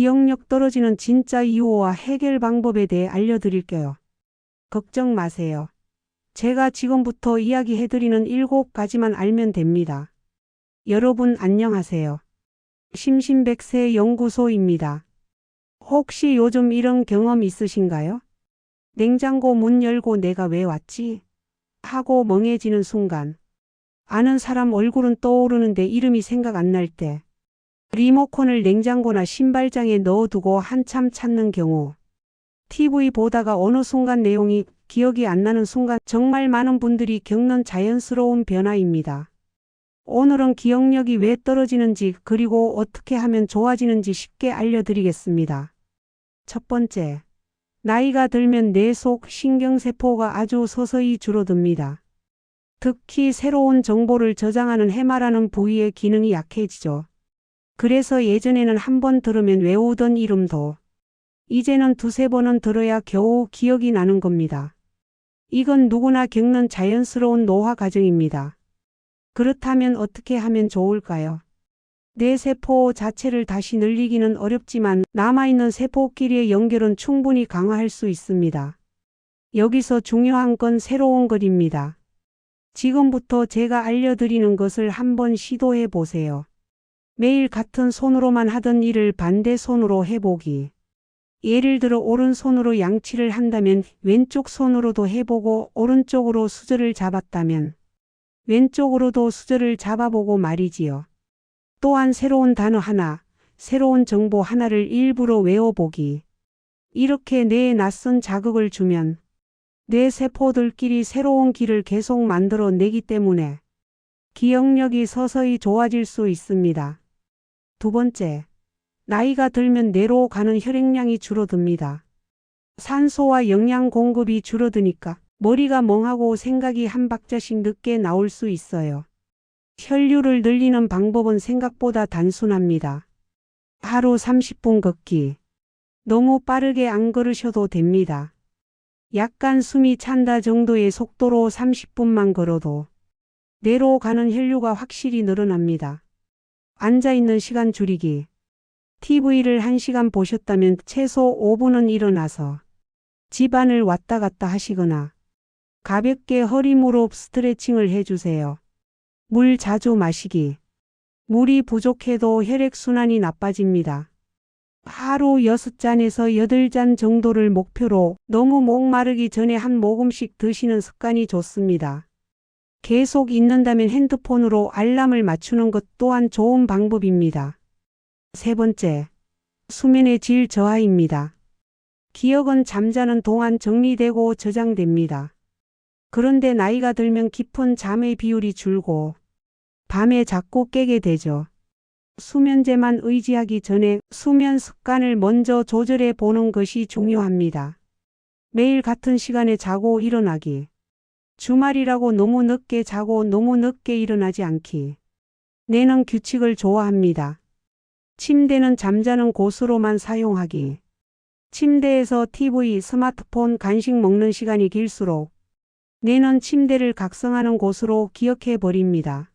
기억력 떨어지는 진짜 이유와 해결 방법에 대해 알려드릴게요. 걱정 마세요. 제가 지금부터 이야기해드리는 일곱 가지만 알면 됩니다. 여러분 안녕하세요. 심심백세 연구소입니다. 혹시 요즘 이런 경험 있으신가요? 냉장고 문 열고 내가 왜 왔지? 하고 멍해지는 순간. 아는 사람 얼굴은 떠오르는데 이름이 생각 안 날 때. 리모컨을 냉장고나 신발장에 넣어두고 한참 찾는 경우. TV 보다가 어느 순간 내용이 기억이 안 나는 순간 정말 많은 분들이 겪는 자연스러운 변화입니다. 오늘은 기억력이 왜 떨어지는지 그리고 어떻게 하면 좋아지는지 쉽게 알려드리겠습니다. 첫 번째. 나이가 들면 뇌 속 신경세포가 아주 서서히 줄어듭니다. 특히 새로운 정보를 저장하는 해마라는 부위의 기능이 약해지죠. 그래서 예전에는 한 번 들으면 외우던 이름도 이제는 두세 번은 들어야 겨우 기억이 나는 겁니다. 이건 누구나 겪는 자연스러운 노화 과정입니다. 그렇다면 어떻게 하면 좋을까요? 뇌 세포 자체를 다시 늘리기는 어렵지만 남아있는 세포끼리의 연결은 충분히 강화할 수 있습니다. 여기서 중요한 건 새로운 것입니다. 지금부터 제가 알려드리는 것을 한번 시도해 보세요. 매일 같은 손으로만 하던 일을 반대 손으로 해보기. 예를 들어 오른손으로 양치를 한다면 왼쪽 손으로도 해보고 오른쪽으로 수저를 잡았다면 왼쪽으로도 수저를 잡아보고 말이지요. 또한 새로운 단어 하나, 새로운 정보 하나를 일부러 외워보기. 이렇게 뇌에 낯선 자극을 주면 뇌 세포들끼리 새로운 길을 계속 만들어 내기 때문에 기억력이 서서히 좋아질 수 있습니다. 두 번째, 나이가 들면 뇌로 가는 혈액량이 줄어듭니다. 산소와 영양 공급이 줄어드니까 머리가 멍하고 생각이 한 박자씩 늦게 나올 수 있어요. 혈류를 늘리는 방법은 생각보다 단순합니다. 하루 30분 걷기. 너무 빠르게 안 걸으셔도 됩니다. 약간 숨이 찬다 정도의 속도로 30분만 걸어도 뇌로 가는 혈류가 확실히 늘어납니다. 앉아있는 시간 줄이기. TV를 1시간 보셨다면 최소 5분은 일어나서 집안을 왔다 갔다 하시거나 가볍게 허리 무릎 스트레칭을 해주세요. 물 자주 마시기. 물이 부족해도 혈액순환이 나빠집니다. 하루 6잔에서 8잔 정도를 목표로 너무 목마르기 전에 한 모금씩 드시는 습관이 좋습니다. 계속 있는다면 핸드폰으로 알람을 맞추는 것 또한 좋은 방법입니다. 세 번째, 수면의 질 저하입니다. 기억은 잠자는 동안 정리되고 저장됩니다. 그런데 나이가 들면 깊은 잠의 비율이 줄고 밤에 자꾸 깨게 되죠. 수면제만 의지하기 전에 수면 습관을 먼저 조절해 보는 것이 중요합니다. 매일 같은 시간에 자고 일어나기. 주말이라고 너무 늦게 자고 너무 늦게 일어나지 않기. 뇌는 규칙을 좋아합니다. 침대는 잠자는 곳으로만 사용하기. 침대에서 TV, 스마트폰, 간식 먹는 시간이 길수록 뇌는 침대를 각성하는 곳으로 기억해 버립니다.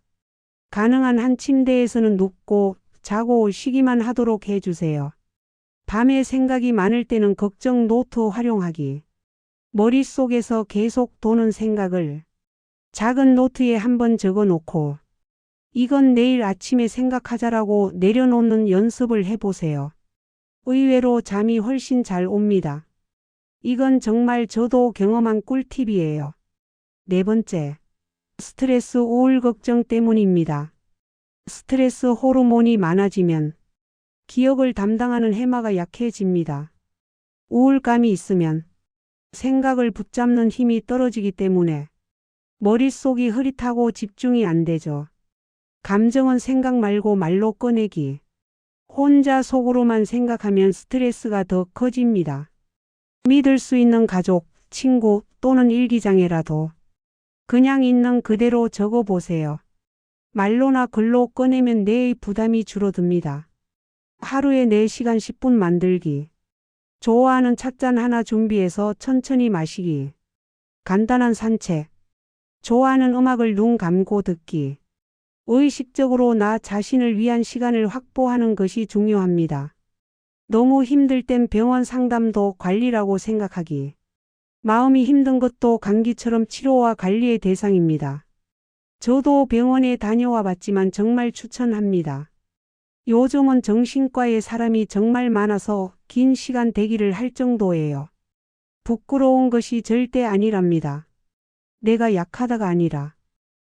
가능한 한 침대에서는 눕고 자고 쉬기만 하도록 해주세요. 밤에 생각이 많을 때는 걱정 노트 활용하기. 머릿속에서 계속 도는 생각을 작은 노트에 한번 적어 놓고 이건 내일 아침에 생각하자라고 내려놓는 연습을 해보세요. 의외로 잠이 훨씬 잘 옵니다. 이건 정말 저도 경험한 꿀팁이에요. 네 번째. 스트레스 우울 걱정 때문입니다. 스트레스 호르몬이 많아지면 기억을 담당하는 해마가 약해집니다. 우울감이 있으면 생각을 붙잡는 힘이 떨어지기 때문에 머릿속이 흐릿하고 집중이 안 되죠. 감정은 생각 말고 말로 꺼내기. 혼자 속으로만 생각하면 스트레스가 더 커집니다. 믿을 수 있는 가족, 친구 또는 일기장에라도 그냥 있는 그대로 적어 보세요. 말로나 글로 꺼내면 뇌의 부담이 줄어듭니다. 하루에 4시간 10분 만들기. 좋아하는 찻잔 하나 준비해서 천천히 마시기. 간단한 산책. 좋아하는 음악을 눈 감고 듣기. 의식적으로 나 자신을 위한 시간을 확보하는 것이 중요합니다. 너무 힘들 땐 병원 상담도 관리라고 생각하기. 마음이 힘든 것도 감기처럼 치료와 관리의 대상입니다. 저도 병원에 다녀와 봤지만 정말 추천합니다. 요즘은 정신과에 사람이 정말 많아서 긴 시간 대기를 할 정도예요. 부끄러운 것이 절대 아니랍니다. 내가 약하다가 아니라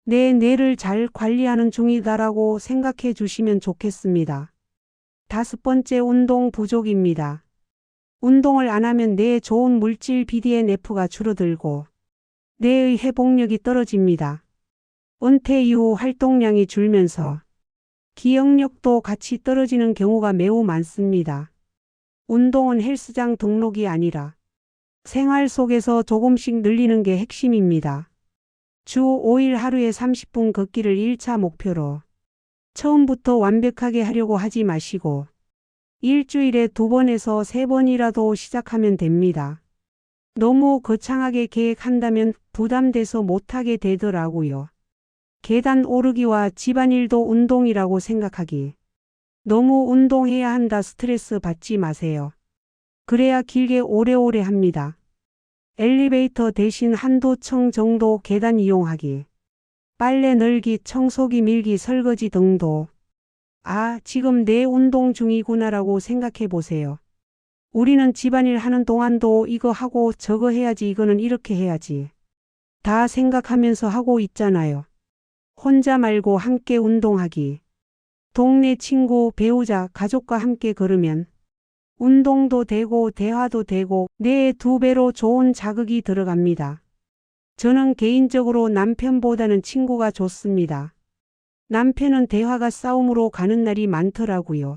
내 뇌를 잘 관리하는 중이다라고 생각해 주시면 좋겠습니다. 다섯 번째 운동 부족입니다. 운동을 안 하면 뇌에 좋은 물질 BDNF가 줄어들고 뇌의 회복력이 떨어집니다. 은퇴 이후 활동량이 줄면서 기억력도 같이 떨어지는 경우가 매우 많습니다. 운동은 헬스장 등록이 아니라 생활 속에서 조금씩 늘리는 게 핵심입니다. 주 5일 하루에 30분 걷기를 1차 목표로 처음부터 완벽하게 하려고 하지 마시고 일주일에 두 번에서 세 번이라도 시작하면 됩니다. 너무 거창하게 계획한다면 부담돼서 못하게 되더라고요. 계단 오르기와 집안일도 운동이라고 생각하기. 너무 운동해야 한다 스트레스 받지 마세요. 그래야 길게 오래오래 합니다. 엘리베이터 대신 한두 층 정도 계단 이용하기. 빨래 널기, 청소기 밀기, 설거지 등도. 아, 지금 내 운동 중이구나라고 생각해 보세요. 우리는 집안일 하는 동안도 이거 하고 저거 해야지, 이거는 이렇게 해야지. 다 생각하면서 하고 있잖아요. 혼자 말고 함께 운동하기. 동네 친구, 배우자, 가족과 함께 걸으면 운동도 되고 대화도 되고 뇌에 두 배로 좋은 자극이 들어갑니다. 저는 개인적으로 남편보다는 친구가 좋습니다. 남편은 대화가 싸움으로 가는 날이 많더라고요.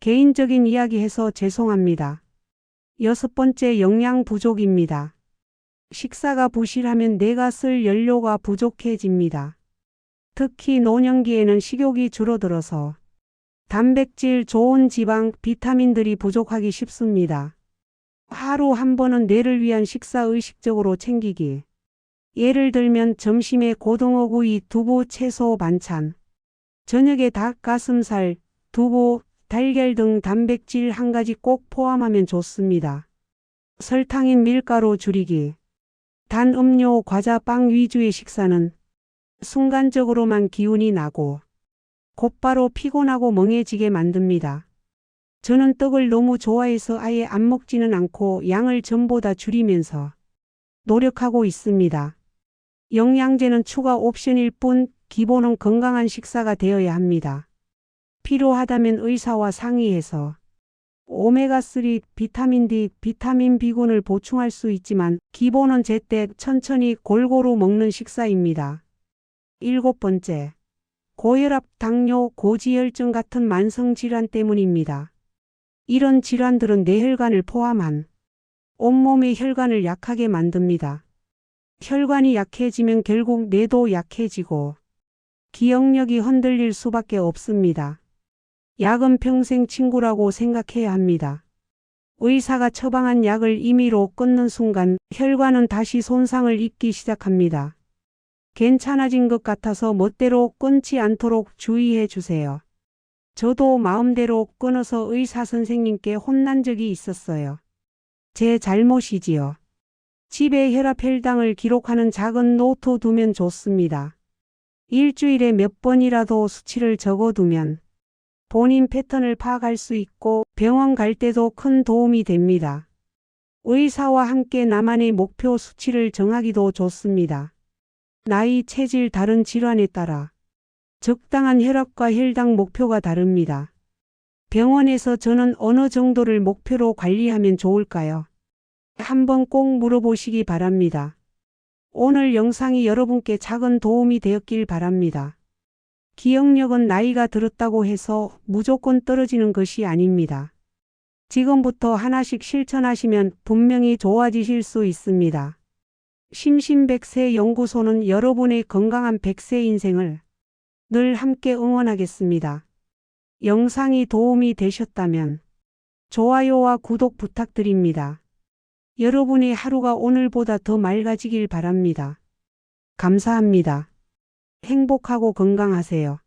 개인적인 이야기 해서 죄송합니다. 여섯 번째 영양 부족입니다. 식사가 부실하면 내가 쓸 연료가 부족해집니다. 특히 노년기에는 식욕이 줄어들어서 단백질, 좋은 지방, 비타민들이 부족하기 쉽습니다. 하루 한 번은 뇌를 위한 식사 의식적으로 챙기기. 예를 들면 점심에 고등어 구이, 두부, 채소 반찬. 저녁에 닭, 가슴살, 두부, 달걀 등 단백질 한 가지 꼭 포함하면 좋습니다. 설탕인 밀가루 줄이기. 단 음료, 과자, 빵 위주의 식사는 순간적으로만 기운이 나고 곧바로 피곤하고 멍해지게 만듭니다. 저는 떡을 너무 좋아해서 아예 안 먹지는 않고 양을 전보다 줄이면서 노력하고 있습니다. 영양제는 추가 옵션일 뿐 기본은 건강한 식사가 되어야 합니다. 필요하다면 의사와 상의해서 오메가3, 비타민 D, 비타민 B군을 보충할 수 있지만 기본은 제때 천천히 골고루 먹는 식사입니다. 일곱 번째, 고혈압, 당뇨, 고지혈증 같은 만성 질환 때문입니다. 이런 질환들은 뇌혈관을 포함한 온몸의 혈관을 약하게 만듭니다. 혈관이 약해지면 결국 뇌도 약해지고 기억력이 흔들릴 수밖에 없습니다. 약은 평생 친구라고 생각해야 합니다. 의사가 처방한 약을 임의로 끊는 순간 혈관은 다시 손상을 입기 시작합니다. 괜찮아진 것 같아서 멋대로 끊지 않도록 주의해 주세요. 저도 마음대로 끊어서 의사 선생님께 혼난 적이 있었어요. 제 잘못이지요. 집에 혈압 혈당을 기록하는 작은 노트 두면 좋습니다. 일주일에 몇 번이라도 수치를 적어두면 본인 패턴을 파악할 수 있고 병원 갈 때도 큰 도움이 됩니다. 의사와 함께 나만의 목표 수치를 정하기도 좋습니다. 나이, 체질, 다른 질환에 따라 적당한 혈압과 혈당 목표가 다릅니다. 병원에서 저는 어느 정도를 목표로 관리하면 좋을까요? 한번 꼭 물어보시기 바랍니다. 오늘 영상이 여러분께 작은 도움이 되었길 바랍니다. 기억력은 나이가 들었다고 해서 무조건 떨어지는 것이 아닙니다. 지금부터 하나씩 실천하시면 분명히 좋아지실 수 있습니다. 심심백세 연구소는 여러분의 건강한 백세 인생을 늘 함께 응원하겠습니다. 영상이 도움이 되셨다면 좋아요와 구독 부탁드립니다. 여러분의 하루가 오늘보다 더 맑아지길 바랍니다. 감사합니다. 행복하고 건강하세요.